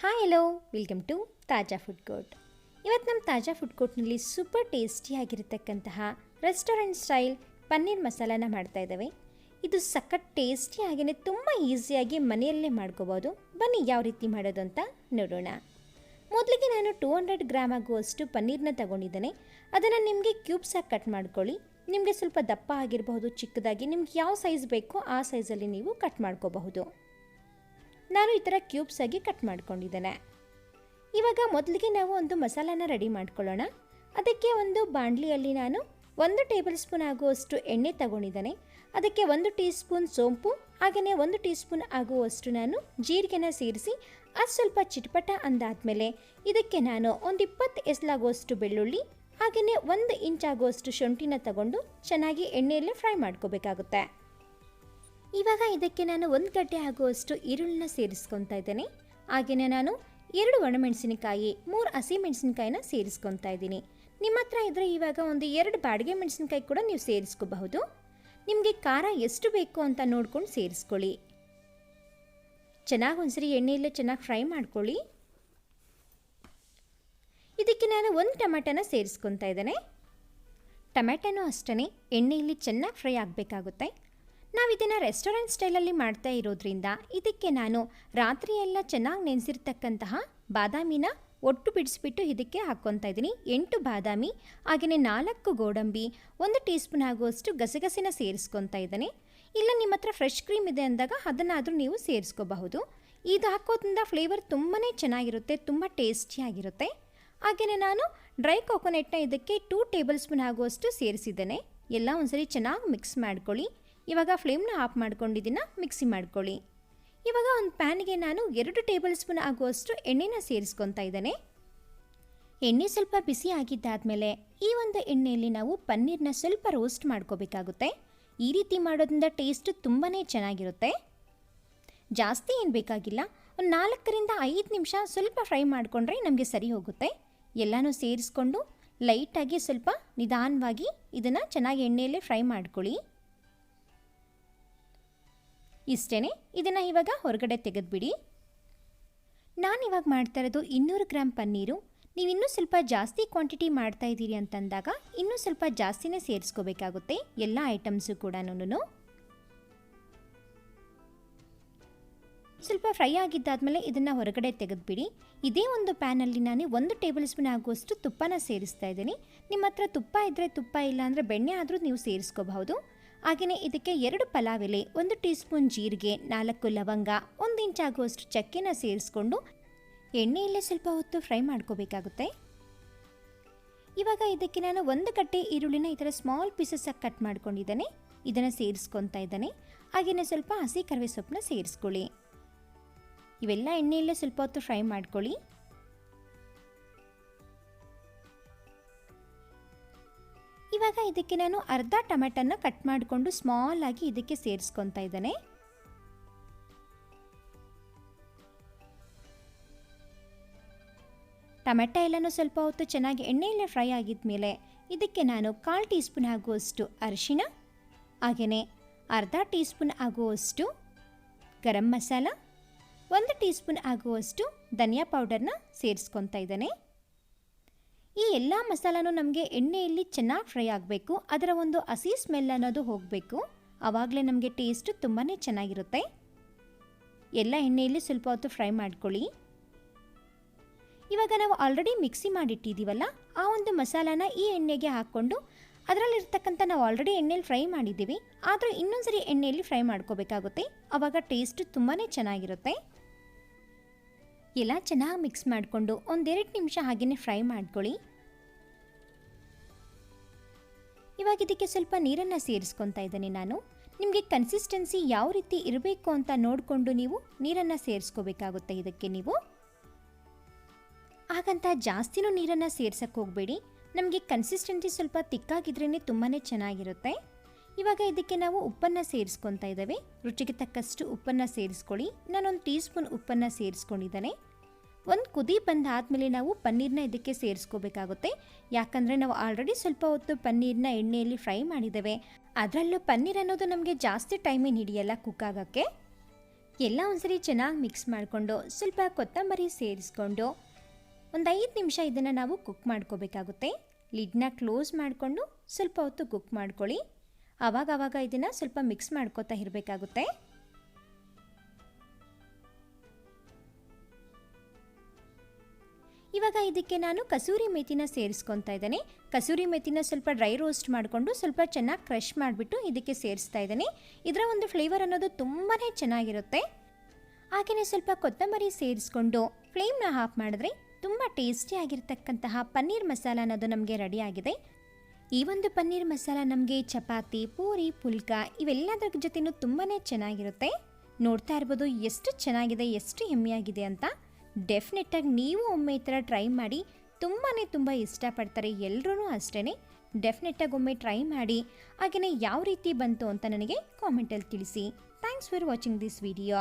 Hi hello welcome to Taaza food court ಇವತ್ತು ನಮ್ಮ Taaza food ಕೋರ್ಟ್ನಲ್ಲಿ ಸೂಪರ್ ಟೇಸ್ಟಿಯಾಗಿರತಕ್ಕಂತಹ ರೆಸ್ಟೋರೆಂಟ್ ಸ್ಟೈಲ್ ಪನ್ನೀರ್ ಮಸಾಲಾನ ಮಾಡ್ತಾ ಇದ್ದಾವೆ. ಇದು ಸಖತ್ ಟೇಸ್ಟಿ ತುಂಬ ಈಸಿಯಾಗಿ ಮನೆಯಲ್ಲೇ ಮಾಡ್ಕೋಬೋದು. ಬನ್ನಿ ಯಾವ ರೀತಿ ಮಾಡೋದು ಅಂತ ನೋಡೋಣ. ಮೊದಲಿಗೆ ನಾನು ಟೂ ಹಂಡ್ರೆಡ್ ಗ್ರಾಮ್ ಆಗುವಷ್ಟು ಪನ್ನೀರ್ನ ತಗೊಂಡಿದ್ದೇನೆ. ಅದನ್ನು ನಿಮಗೆ ಕ್ಯೂಬ್ಸಾಗಿ ಕಟ್ ಮಾಡ್ಕೊಳ್ಳಿ. ನಿಮಗೆ ಸ್ವಲ್ಪ ದಪ್ಪ ಆಗಿರಬಹುದು, ಚಿಕ್ಕದಾಗಿ, ನಿಮ್ಗೆ ಯಾವ ಸೈಜ್ ಬೇಕೋ ಆ ಸೈಜಲ್ಲಿ ನೀವು ಕಟ್ ಮಾಡ್ಕೋಬಹುದು. ನಾನು ಈ ಥರ ಕ್ಯೂಬ್ಸ್ ಆಗಿ ಕಟ್ ಮಾಡ್ಕೊಂಡಿದ್ದೇನೆ. ಇವಾಗ ಮೊದಲಿಗೆ ನಾವು ಒಂದು ಮಸಾಲಾನ ರೆಡಿ ಮಾಡ್ಕೊಳ್ಳೋಣ. ಅದಕ್ಕೆ ಒಂದು ಬಾಣಲಿಯಲ್ಲಿ ನಾನು ಒಂದು ಟೇಬಲ್ ಸ್ಪೂನ್ ಆಗುವಷ್ಟು ಎಣ್ಣೆ ತಗೊಂಡಿದ್ದೇನೆ. ಅದಕ್ಕೆ ಒಂದು ಟೀ ಸ್ಪೂನ್ ಸೋಂಪು, ಹಾಗೆಯೇ ಒಂದು ಟೀ ಸ್ಪೂನ್ ಆಗುವಷ್ಟು ನಾನು ಜೀರಿಗೆನ ಸೇರಿಸಿ ಅದು ಸ್ವಲ್ಪ ಚಿಟಪಟ ಅಂದಾದಮೇಲೆ ಇದಕ್ಕೆ ನಾನು ಒಂದು ಇಪ್ಪತ್ತು ಎಸ್ಲಾಗುವಷ್ಟು ಬೆಳ್ಳುಳ್ಳಿ, ಹಾಗೆಯೇ ಒಂದು ಇಂಚ್ ಆಗುವಷ್ಟು ಶುಂಠಿನ ತಗೊಂಡು ಚೆನ್ನಾಗಿ ಎಣ್ಣೆಯಲ್ಲೇ ಫ್ರೈ ಮಾಡ್ಕೋಬೇಕಾಗುತ್ತೆ. ಇವಾಗ ಇದಕ್ಕೆ ನಾನು ಒಂದು ಗಡ್ಡೆ ಆಗುವಷ್ಟು ಈರುಳ್ಳಿನ ಸೇರಿಸ್ಕೊತಾ ಇದ್ದೇನೆ. ಹಾಗೆಯೇ ನಾನು ಎರಡು ಒಣಮೆಣಸಿನಕಾಯಿ, ಮೂರು ಹಸಿ ಮೆಣಸಿನಕಾಯಿನ ಸೇರಿಸ್ಕೊತಾ ಇದ್ದೀನಿ. ನಿಮ್ಮ ಹತ್ರ ಇದ್ದರೆ ಇವಾಗ ಒಂದು ಎರಡು ಬಾಡಿಗೆ ಮೆಣಸಿನಕಾಯಿ ಕೂಡ ನೀವು ಸೇರಿಸ್ಕೋಬಹುದು. ನಿಮಗೆ ಖಾರ ಎಷ್ಟು ಬೇಕು ಅಂತ ನೋಡ್ಕೊಂಡು ಸೇರಿಸ್ಕೊಳ್ಳಿ. ಚೆನ್ನಾಗಿ ಒಂದ್ಸರಿ ಎಣ್ಣೆಯಲ್ಲೇ ಚೆನ್ನಾಗಿ ಫ್ರೈ ಮಾಡ್ಕೊಳ್ಳಿ. ಇದಕ್ಕೆ ನಾನು ಒಂದು ಟೊಮೆಟೊನ ಸೇರಿಸ್ಕೊತಾ ಇದ್ದೇನೆ. ಟೊಮೆಟೊನೂ ಅಷ್ಟೇ ಎಣ್ಣೆಯಲ್ಲಿ ಚೆನ್ನಾಗಿ ಫ್ರೈ ಆಗಬೇಕಾಗುತ್ತೆ. ನಾವು ಇದನ್ನು ರೆಸ್ಟೋರೆಂಟ್ ಸ್ಟೈಲಲ್ಲಿ ಮಾಡ್ತಾ ಇರೋದ್ರಿಂದ ಇದಕ್ಕೆ ನಾನು ರಾತ್ರಿಯೆಲ್ಲ ಚೆನ್ನಾಗಿ ನೆನೆಸಿರ್ತಕ್ಕಂತಹ ಬಾದಾಮಿನ ಒಟ್ಟು ಬಿಡಿಸ್ಬಿಟ್ಟು ಇದಕ್ಕೆ ಹಾಕ್ಕೊತಾ ಇದ್ದೀನಿ. ಎಂಟು ಬಾದಾಮಿ ಹಾಗೆಯೇ ನಾಲ್ಕು ಗೋಡಂಬಿ, ಒಂದು ಟೀ ಸ್ಪೂನ್ ಆಗುವಷ್ಟು ಗಸಗಸಿನ ಸೇರಿಸ್ಕೊತಾ ಇದ್ದೇನೆ. ಇಲ್ಲ, ನಿಮ್ಮ ಹತ್ರ ಫ್ರೆಶ್ ಕ್ರೀಮ್ ಇದೆ ಅಂದಾಗ ಅದನ್ನಾದರೂ ನೀವು ಸೇರಿಸ್ಕೋಬಹುದು. ಇದು ಹಾಕೋದ್ರಿಂದ ಫ್ಲೇವರ್ ತುಂಬಾ ಚೆನ್ನಾಗಿರುತ್ತೆ, ತುಂಬ ಟೇಸ್ಟಿಯಾಗಿರುತ್ತೆ. ಹಾಗೆಯೇ ನಾನು ಡ್ರೈ ಕೋಕೋನೆಟ್ನ ಇದಕ್ಕೆ ಟೂ ಟೇಬಲ್ ಸ್ಪೂನ್ ಆಗುವಷ್ಟು ಸೇರಿಸಿದ್ದೇನೆ. ಎಲ್ಲ ಒಂದ್ಸರಿ ಚೆನ್ನಾಗಿ ಮಿಕ್ಸ್ ಮಾಡ್ಕೊಳ್ಳಿ. ಇವಾಗ ಫ್ಲೇಮ್ನ ಆಫ್ ಮಾಡ್ಕೊಂಡಿದ್ದನ್ನು ಮಿಕ್ಸಿ ಮಾಡ್ಕೊಳ್ಳಿ. ಇವಾಗ ಒಂದು ಪ್ಯಾನ್ಗೆ ನಾನು ಎರಡು ಟೇಬಲ್ ಸ್ಪೂನ್ ಆಗುವಷ್ಟು ಎಣ್ಣೆನ ಸೇರಿಸ್ಕೊತಾ ಇದ್ದೇನೆ. ಎಣ್ಣೆ ಸ್ವಲ್ಪ ಬಿಸಿ ಆಗಿದ್ದಾದಮೇಲೆ ಈ ಒಂದು ಎಣ್ಣೆಯಲ್ಲಿ ನಾವು ಪನ್ನೀರ್ನ ಸ್ವಲ್ಪ ರೋಸ್ಟ್ ಮಾಡ್ಕೋಬೇಕಾಗುತ್ತೆ. ಈ ರೀತಿ ಮಾಡೋದ್ರಿಂದ ಟೇಸ್ಟ್ ತುಂಬಾ ಚೆನ್ನಾಗಿರುತ್ತೆ. ಜಾಸ್ತಿ ಏನು ಬೇಕಾಗಿಲ್ಲ, ಒಂದು ನಾಲ್ಕರಿಂದ ಐದು ನಿಮಿಷ ಸ್ವಲ್ಪ ಫ್ರೈ ಮಾಡಿಕೊಂಡ್ರೆ ನಮಗೆ ಸರಿ ಹೋಗುತ್ತೆ. ಎಲ್ಲನೂ ಸೇರಿಸ್ಕೊಂಡು ಲೈಟಾಗಿ ಸ್ವಲ್ಪ ನಿಧಾನವಾಗಿ ಇದನ್ನು ಚೆನ್ನಾಗಿ ಎಣ್ಣೆಯಲ್ಲೇ ಫ್ರೈ ಮಾಡ್ಕೊಳ್ಳಿ. ಇಷ್ಟೇ ಇದನ್ನು ಇವಾಗ ಹೊರಗಡೆ ತೆಗೆದುಬಿಡಿ. ನಾನು ಇವಾಗ ಮಾಡ್ತಾ ಇರೋದು ಇನ್ನೂರು ಗ್ರಾಮ್ ಪನ್ನೀರು. ನೀವು ಇನ್ನೂ ಸ್ವಲ್ಪ ಜಾಸ್ತಿ ಕ್ವಾಂಟಿಟಿ ಮಾಡ್ತಾ ಇದ್ದೀರಿ ಅಂತಂದಾಗ ಇನ್ನೂ ಸ್ವಲ್ಪ ಜಾಸ್ತಿನೇ ಸೇರಿಸ್ಕೋಬೇಕಾಗುತ್ತೆ, ಎಲ್ಲ ಐಟಮ್ಸು ಕೂಡ ಸ್ವಲ್ಪ ಫ್ರೈ ಆಗಿದ್ದಾದಮೇಲೆ ಇದನ್ನು ಹೊರಗಡೆ ತೆಗೆದುಬಿಡಿ. ಇದೇ ಒಂದು ಪ್ಯಾನಲ್ಲಿ ನಾನು ಒಂದು ಟೇಬಲ್ ಸ್ಪೂನ್ ಆಗುವಷ್ಟು ತುಪ್ಪನ ಸೇರಿಸ್ತಾ ಇದ್ದೀನಿ. ನಿಮ್ಮ ಹತ್ರ ತುಪ್ಪ ಇದ್ದರೆ ತುಪ್ಪ ಇಲ್ಲ ಅಂದರೆ ಬೆಣ್ಣೆ ಆದರೂ ನೀವು ಸೇರಿಸ್ಕೋಬಹುದು. ಹಾಗೆಯೇ ಇದಕ್ಕೆ ಎರಡು ಪಲಾವ್ ಎಲೆ ಒಂದು ಟೀ ಸ್ಪೂನ್ ಜೀರಿಗೆ, ನಾಲ್ಕು ಲವಂಗ, ಒಂದು ಇಂಚಾಗುವಷ್ಟು ಚಕ್ಕೆನ ಸೇರಿಸ್ಕೊಂಡು ಎಣ್ಣೆಯಲ್ಲೇ ಸ್ವಲ್ಪ ಹೊತ್ತು ಫ್ರೈ ಮಾಡ್ಕೋಬೇಕಾಗುತ್ತೆ. ಇವಾಗ ಇದಕ್ಕೆ ನಾನು ಒಂದು ಕಟ್ಟೆ ಈರುಳ್ಳಿನ ಈ ಥರ ಸ್ಮಾಲ್ ಪೀಸಸ್ಸಾಗಿ ಕಟ್ ಮಾಡ್ಕೊಂಡಿದ್ದೇನೆ. ಇದನ್ನು ಸೇರಿಸ್ಕೊತಾ ಇದ್ದಾನೆ. ಹಾಗೆಯೇ ಸ್ವಲ್ಪ ಹಸಿ ಕರಿವೆ ಸೊಪ್ಪನ್ನ ಸೇರಿಸ್ಕೊಳ್ಳಿ. ಇವೆಲ್ಲ ಎಣ್ಣೆಯಲ್ಲೇ ಸ್ವಲ್ಪ ಹೊತ್ತು ಫ್ರೈ ಮಾಡ್ಕೊಳ್ಳಿ. ಇವಾಗ ಇದಕ್ಕೆ ನಾನು ಅರ್ಧ ಟೊಮೆಟನ್ನು ಕಟ್ ಮಾಡಿಕೊಂಡು ಸ್ಮಾಲ್ ಆಗಿ ಇದಕ್ಕೆ ಸೇರಿಸ್ಕೊತಾ ಇದ್ದೇನೆ. ಟೊಮೆಟೊ ಎಲ್ಲನೂ ಸ್ವಲ್ಪ ಹೊತ್ತು ಚೆನ್ನಾಗಿ ಎಣ್ಣೆಯಲ್ಲೇ ಫ್ರೈ ಆಗಿದ ಮೇಲೆ ಇದಕ್ಕೆ ನಾನು ಕಾಲು ಟೀ ಸ್ಪೂನ್ ಆಗುವಷ್ಟು ಅರಿಶಿಣ, ಹಾಗೆಯೇ ಅರ್ಧ ಟೀ ಸ್ಪೂನ್ ಆಗುವಷ್ಟು ಗರಂ ಮಸಾಲ, ಒಂದು ಟೀ ಸ್ಪೂನ್ ಆಗುವಷ್ಟು ಧನಿಯಾ ಪೌಡರ್ನ ಸೇರಿಸ್ಕೊತಾ ಇದ್ದೇನೆ. ಈ ಎಲ್ಲ ಮಸಾಲನೂ ನಮಗೆ ಎಣ್ಣೆಯಲ್ಲಿ ಚೆನ್ನಾಗಿ ಫ್ರೈ ಆಗಬೇಕು. ಅದರ ಒಂದು ಹಸಿ ಸ್ಮೆಲ್ ಅನ್ನೋದು ಹೋಗಬೇಕು. ಆವಾಗಲೇ ನಮಗೆ ಟೇಸ್ಟು ತುಂಬಾ ಚೆನ್ನಾಗಿರುತ್ತೆ. ಎಲ್ಲ ಎಣ್ಣೆಯಲ್ಲಿ ಸ್ವಲ್ಪ ಹೊತ್ತು ಫ್ರೈ ಮಾಡ್ಕೊಳ್ಳಿ. ಇವಾಗ ನಾವು ಆಲ್ರೆಡಿ ಮಿಕ್ಸಿ ಮಾಡಿಟ್ಟಿದ್ದೀವಲ್ಲ, ಆ ಒಂದು ಮಸಾಲಾನ ಈ ಎಣ್ಣೆಗೆ ಹಾಕ್ಕೊಂಡು ಅದರಲ್ಲಿರ್ತಕ್ಕಂಥ ನಾವು ಆಲ್ರೆಡಿ ಎಣ್ಣೆಯಲ್ಲಿ ಫ್ರೈ ಮಾಡಿದ್ದೀವಿ. ಆದರೆ ಇನ್ನೊಂದ್ಸರಿ ಎಣ್ಣೆಯಲ್ಲಿ ಫ್ರೈ ಮಾಡ್ಕೋಬೇಕಾಗುತ್ತೆ. ಆವಾಗ ಟೇಸ್ಟ್ ತುಂಬಾ ಚೆನ್ನಾಗಿರುತ್ತೆ. ಎಲ್ಲ ಚೆನ್ನಾಗಿ ಮಿಕ್ಸ್ ಮಾಡಿಕೊಂಡು ಒಂದೆರಡು ನಿಮಿಷ ಹಾಗೆಯೇ ಫ್ರೈ ಮಾಡ್ಕೊಳ್ಳಿ. ಇವಾಗ ಇದಕ್ಕೆ ಸ್ವಲ್ಪ ನೀರನ್ನು ಸೇರಿಸ್ಕೊತಾ ಇದ್ದೀನಿ ನಾನು. ನಿಮಗೆ ಕನ್ಸಿಸ್ಟೆನ್ಸಿ ಯಾವ ರೀತಿ ಇರಬೇಕು ಅಂತ ನೋಡಿಕೊಂಡು ನೀವು ನೀರನ್ನು ಸೇರಿಸ್ಕೋಬೇಕಾಗುತ್ತೆ ಇದಕ್ಕೆ ನೀವು. ಹಾಗಂತ ಜಾಸ್ತಿನೂ ನೀರನ್ನು ಸೇರ್ಸಕ್ಕೆ ಹೋಗಬೇಡಿ. ನಮಗೆ ಕನ್ಸಿಸ್ಟೆನ್ಸಿ ಸ್ವಲ್ಪ ತಿಕ್ಕಾಗಿದ್ರೇ ತುಂಬಾ ಚೆನ್ನಾಗಿರುತ್ತೆ. ಇವಾಗ ಇದಕ್ಕೆ ನಾವು ಉಪ್ಪನ್ನು ಸೇರಿಸ್ಕೊತಾ ಇದ್ದೇವೆ. ರುಚಿಗೆ ತಕ್ಕಷ್ಟು ಉಪ್ಪನ್ನು ಸೇರಿಸ್ಕೊಳ್ಳಿ. ನಾನೊಂದು ಟೀ ಸ್ಪೂನ್ ಉಪ್ಪನ್ನು ಸೇರಿಸ್ಕೊಂಡಿದ್ದೇನೆ. ಒಂದು ಕುದಿ ಬಂದಾದಮೇಲೆ ನಾವು ಪನ್ನೀರ್ನ ಇದಕ್ಕೆ ಸೇರಿಸ್ಕೋಬೇಕಾಗುತ್ತೆ. ಯಾಕಂದರೆ ನಾವು ಆಲ್ರೆಡಿ ಸ್ವಲ್ಪ ಹೊತ್ತು ಪನ್ನೀರ್ನ ಎಣ್ಣೆಯಲ್ಲಿ ಫ್ರೈ ಮಾಡಿದ್ದೇವೆ. ಅದರಲ್ಲೂ ಪನ್ನೀರ್ ಅನ್ನೋದು ನಮಗೆ ಜಾಸ್ತಿ ಟೈಮೇನು ಹಿಡಿಯಲ್ಲ ಕುಕ್ ಆಗೋಕ್ಕೆ. ಎಲ್ಲ ಒಂದ್ಸರಿ ಚೆನ್ನಾಗಿ ಮಿಕ್ಸ್ ಮಾಡಿಕೊಂಡು ಸ್ವಲ್ಪ ಕೊತ್ತಂಬರಿ ಸೇರಿಸ್ಕೊಂಡು ಒಂದು ಐದು ನಿಮಿಷ ಇದನ್ನು ನಾವು ಕುಕ್ ಮಾಡ್ಕೋಬೇಕಾಗುತ್ತೆ. ಲಿಡ್ನ ಕ್ಲೋಸ್ ಮಾಡಿಕೊಂಡು ಸ್ವಲ್ಪ ಹೊತ್ತು ಕುಕ್ ಮಾಡ್ಕೊಳ್ಳಿ. ಆವಾಗ ಆವಾಗ ಇದನ್ನು ಸ್ವಲ್ಪ ಮಿಕ್ಸ್ ಮಾಡ್ಕೋತಾ ಇರಬೇಕಾಗುತ್ತೆ. ಇವಾಗ ಇದಕ್ಕೆ ನಾನು ಕಸೂರಿ ಮೇಥಿನ ಸೇರಿಸ್ಕೊತಾ ಇದ್ದೇನೆ. ಕಸೂರಿ ಮೇಥಿನ ಸ್ವಲ್ಪ ಡ್ರೈ ರೋಸ್ಟ್ ಮಾಡಿಕೊಂಡು ಸ್ವಲ್ಪ ಚೆನ್ನಾಗಿ ಕ್ರಷ್ ಮಾಡಿಬಿಟ್ಟು ಇದಕ್ಕೆ ಸೇರಿಸ್ತಾ ಇದ್ದೀನಿ. ಇದರ ಒಂದು ಫ್ಲೇವರ್ ಅನ್ನೋದು ತುಂಬಾ ಚೆನ್ನಾಗಿರುತ್ತೆ. ಹಾಗೆಯೇ ಸ್ವಲ್ಪ ಕೊತ್ತಂಬರಿ ಸೇರಿಸ್ಕೊಂಡು ಫ್ಲೇಮ್ನ ಆಫ್ ಮಾಡಿದ್ರೆ ತುಂಬ ಟೇಸ್ಟಿಯಾಗಿರ್ತಕ್ಕಂತಹ ಪನ್ನೀರ್ ಮಸಾಲ ಅನ್ನೋದು ನಮಗೆ ರೆಡಿಯಾಗಿದೆ ಈ ಒಂದು ಪನ್ನೀರ್ ಮಸಾಲ ನಮಗೆ ಚಪಾತಿ, ಪೂರಿ, ಪುಲ್ಕ ಇವೆಲ್ಲದರ ಜೊತೆನೂ ತುಂಬಾ ಚೆನ್ನಾಗಿರುತ್ತೆ. ನೋಡ್ತಾ ಇರ್ಬೋದು ಎಷ್ಟು ಚೆನ್ನಾಗಿದೆ, ಎಷ್ಟು ಹೆಮ್ಮೆಯಾಗಿದೆ ಅಂತ. ಡೆಫಿನೆಟ್ಟಾಗಿ ನೀವು ಒಮ್ಮೆ ಈ ಥರ ಟ್ರೈ ಮಾಡಿ ತುಂಬಾ ತುಂಬ ಇಷ್ಟಪಡ್ತಾರೆ ಎಲ್ಲರೂ ಅಷ್ಟೇ ಡೆಫಿನೆಟ್ಟಾಗಿ ಒಮ್ಮೆ ಟ್ರೈ ಮಾಡಿ ಹಾಗೆಯೇ ಯಾವ ರೀತಿ ಬಂತು ಅಂತ ನನಗೆ ಕಾಮೆಂಟಲ್ಲಿ ತಿಳಿಸಿ. Thanks for watching this video